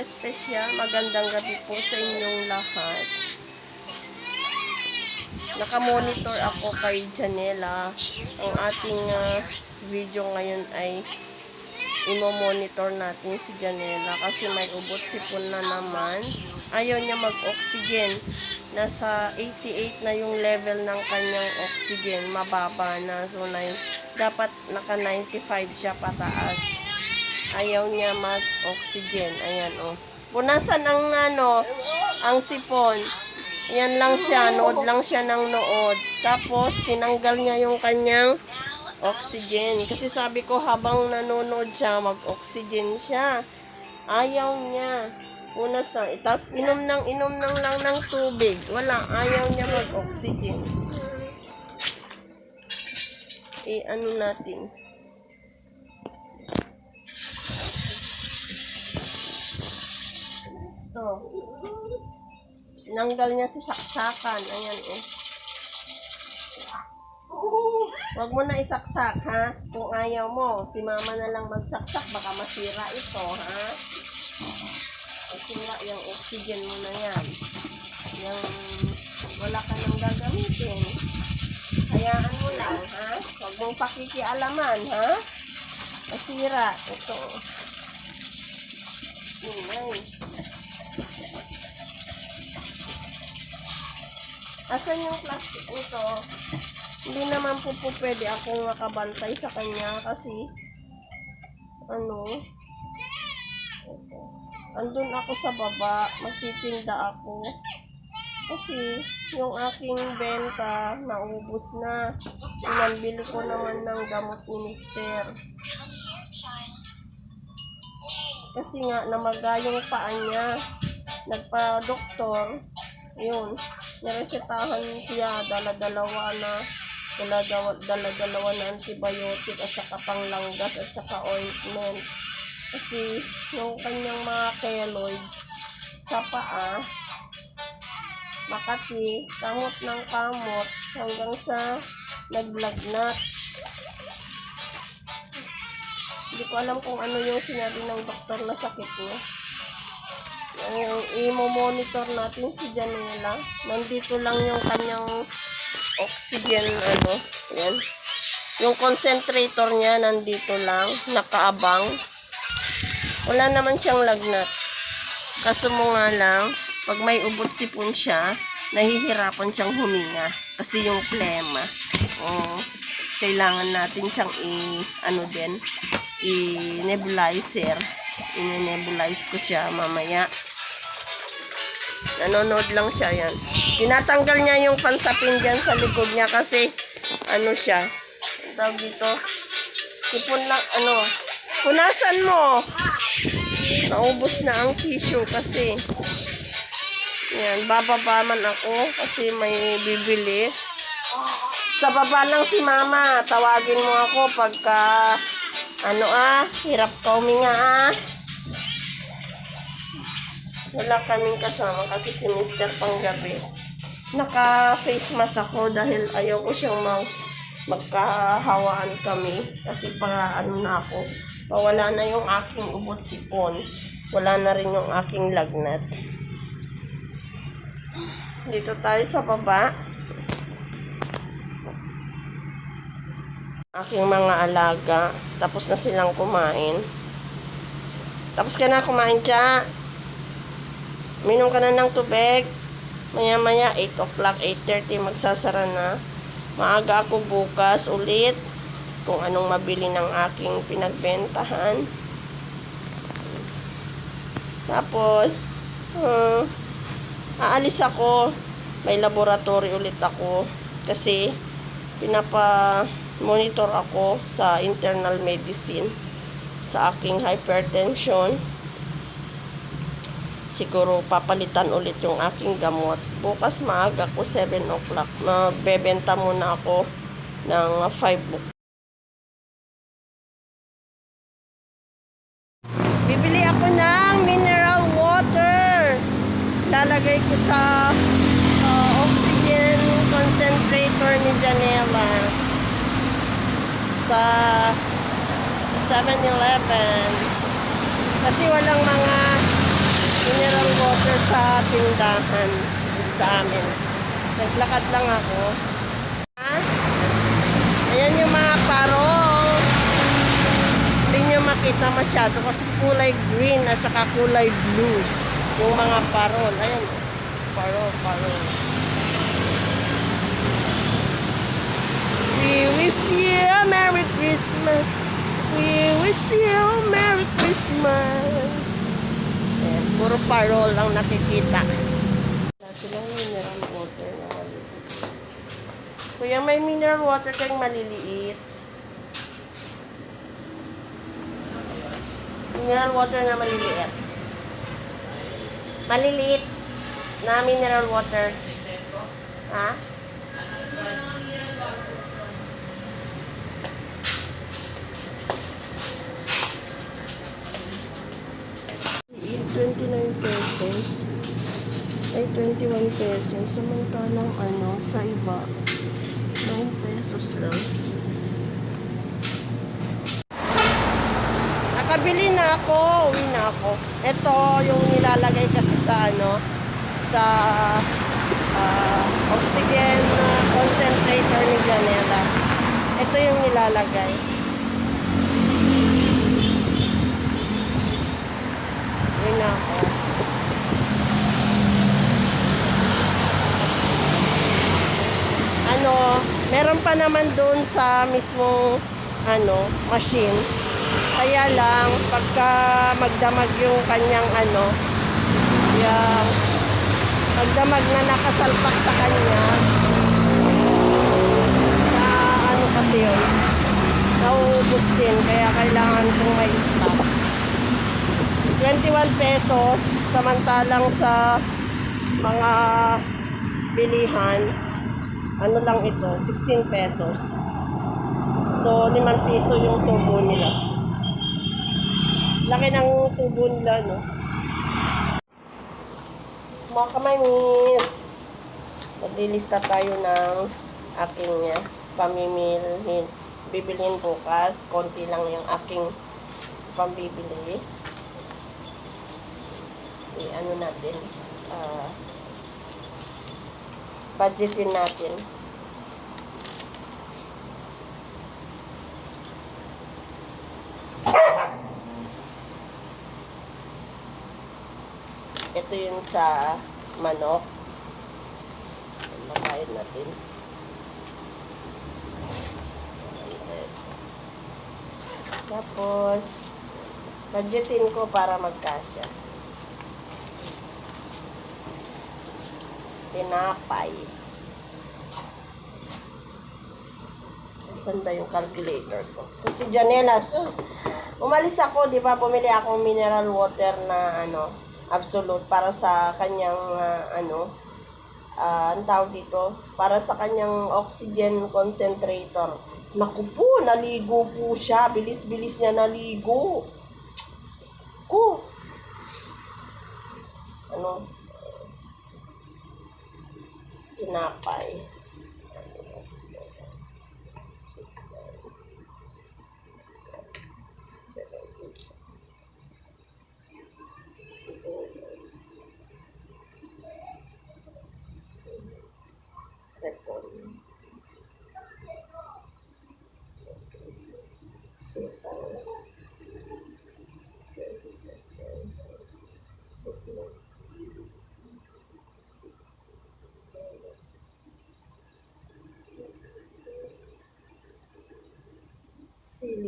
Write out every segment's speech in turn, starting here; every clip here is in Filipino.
ka-espesyal, magandang gabi po sa inyong lahat. Nakamonitor ako kay Janela. Ang ating ah, video ngayon ay imo-monitor natin si Janela kasi may ubot sipon na naman. Ayaw niya mag-oxygen. Nasa 88 na yung level ng kanyang oxygen. Mababa na. So, na, dapat naka 95 siya pataas. Ayaw niya mag-oxygen. Ayan, oh. Punasan ang ano, ang sipon. Yan lang siya, nood lang siya ng nood. Tapos, tinanggal niya yung kanyang oxygen. Kasi sabi ko, habang nanonood siya, mag-oxygen siya. Ayaw niya. Punas na. Tapos, inom ng inom ng lang ng tubig. Wala, ayaw niya mag-oxygen. Eh, ano natin? Ito. Sinanggal niya si saksakan. Ayan, oh. Huwag mo na isaksak, ha? Kung ayaw mo, si mama na lang magsaksak, baka masira ito, ha? Masira yung oxygen mo na yan. Yung wala ka nang gagamitin. Hayaan mo lang, ha? Huwag mong pakikialaman, ha? Masira. Ito. Asan yung plastic nito? Hindi naman po po pwede akong makabantay sa kanya kasi ano? Andun ako sa baba magtitinda ako. Kasi yung aking benta naubos na. Pinambili ko naman ng gamot ni mister. Kasi nga namaga yung paa niya. Nagpa-doktor. Yun naresetahan siya dala-dalawa na. Dala-dalawa na antibiotic at saka panglanggas at saka ointment. Kasi yung kanyang mga keloids sa paa makati kamot ng kamot hanggang sa naglagnat. Hindi ko alam kung ano yung sinabi ng doktor na sakit niya i-monitor natin si Janela. Nandito lang yung kanyang oxygen, ano, yan. Yung concentrator niya, nandito lang, nakaabang. Wala naman siyang lagnat. Kaso mo nga lang, pag may ubot sipon siya, nahihirapan siyang huminga. Kasi yung plema. Oh, kailangan natin siyang i, ano din, i-nebulizer. I-nebulize ko siya mamaya. Nanonood lang siya yan. Tinatanggal niya yung pansapin dyan sa likod niya kasi ano siya. Tawag dito. Sipon lang, ano. Punasan mo. Naubos na ang tissue kasi. Yan, bababa ako kasi may bibili. Sa baba lang si mama. Tawagin mo ako pagka ano ah, hirap ka huminga ah. Wala kaming kasama kasi si Mr. panggabi. Naka-face mask ako dahil ayaw ko siyang mag magkahawaan kami. Kasi pa ano na ako. Mawala na yung aking ubot sipon. Wala na rin yung aking lagnat. Dito tayo sa baba. Aking mga alaga. Tapos na silang kumain. Tapos ka na kumain siya Minom ka na ng tubig. Maya-maya, 8 o'clock, 8.30, magsasara na. Maaga ako bukas ulit kung anong mabili ng aking pinagbentahan. Tapos, uh, aalis ako. May laboratory ulit ako. Kasi, pinapa-monitor ako sa internal medicine sa aking hypertension siguro papalitan ulit yung aking gamot. Bukas maaga ko 7 o'clock. Mabebenta muna ako ng 5 book. Bibili ako ng mineral water. Lalagay ko sa uh, oxygen concentrator ni Janela. Sa 7-Eleven. Kasi walang mga mineral water sa tindahan sa amin. Naglakad lang ako. Ha? Ayan yung mga parol. Hindi nyo makita masyado kasi kulay green at saka kulay blue. Yung mga parol. Ayan. Parol, parol. We wish you a Merry Christmas. We wish you a Merry Christmas. Puro parol ang nakikita. Silang mineral water na maliliit. Kuya, may mineral water kayong maliliit. Mineral water na maliliit. Maliliit na mineral water. Ha? Yung 29 pesos ay 21 pesos. Samantalang ano, sa iba, 9 pesos lang. Nakabili na ako, uwi na ako. Ito yung nilalagay kasi sa ano, sa ah, oxygen concentrator ni Janela. Ito yung nilalagay. Uwi na ako. Ano, meron pa naman doon sa mismong ano, machine. Kaya lang, pagka magdamag yung kanyang ano, yung magdamag na nakasalpak sa kanya, na ano kasi yun, nauubos din. Kaya kailangan kong may stock. 21 pesos, samantalang sa mga bilihan, ano lang ito, 16 pesos. So, 5 piso yung tubo nila. Laki ng tubo nila, no? Mga kamay, miss. Maglilista tayo ng aking uh, pamimilhin. Bibilhin bukas. Konti lang yung aking pambibili. I, ano natin, ah, budgetin natin. Ito yun sa manok. Makain natin. Tapos, budgetin ko para magkasya. Tinapay. Saan ba yung calculator ko? Kasi Janela, sus, umalis ako, di ba, bumili akong mineral water na, ano, absolute para sa kanyang, ah, ano, ah, ang tawag dito, para sa kanyang oxygen concentrator. Naku po, naligo po siya. Bilis-bilis niya naligo. Ko. Ano? Tinapay. Six times.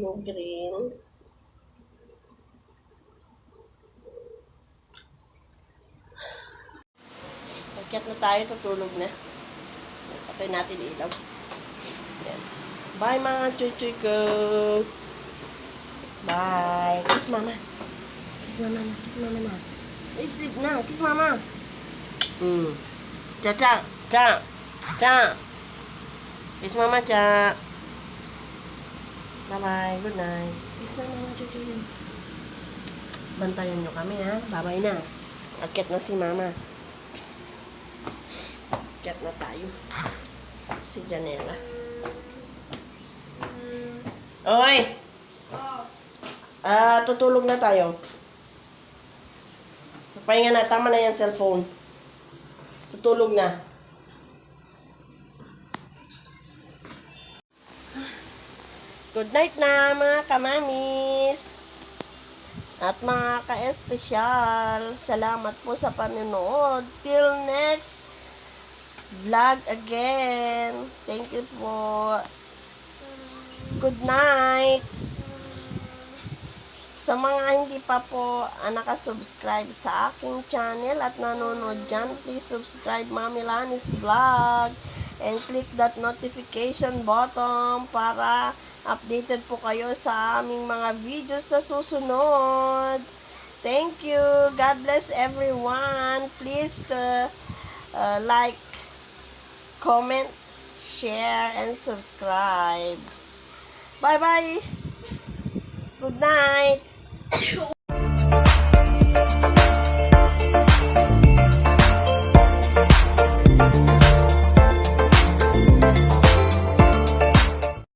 Ceiling green. Pagkat na tayo, tutulog na. Patay natin ilaw. Yan. Bye mga chuchoy ko. Bye. Kiss mama. Kiss mama. Kiss mama na. Ay, sleep na. Kiss mama. Hmm. Cha cha. Cha. Cha. Kiss mama cha. Bye bye. Good night. Kiss na mga chuchoy. Bantayan nyo kami ha. Bye-bye na. Akit na si mama. Akit na tayo. Si Janela. Oy! Ah, tutulog na tayo. Pahinga na, tama na yan cellphone. Tutulog na. Good night na mga kamamis. At mga ka-espesyal, salamat po sa panonood. Till next vlog again. Thank you po. Good night. Sa mga hindi pa po ah, nakasubscribe sa aking channel at nanonood dyan, please subscribe Mami Lanis Vlog and click that notification button para updated po kayo sa aming mga videos sa susunod. Thank you. God bless everyone. Please uh, uh, like, comment, share, and subscribe. Bye-bye. Good night.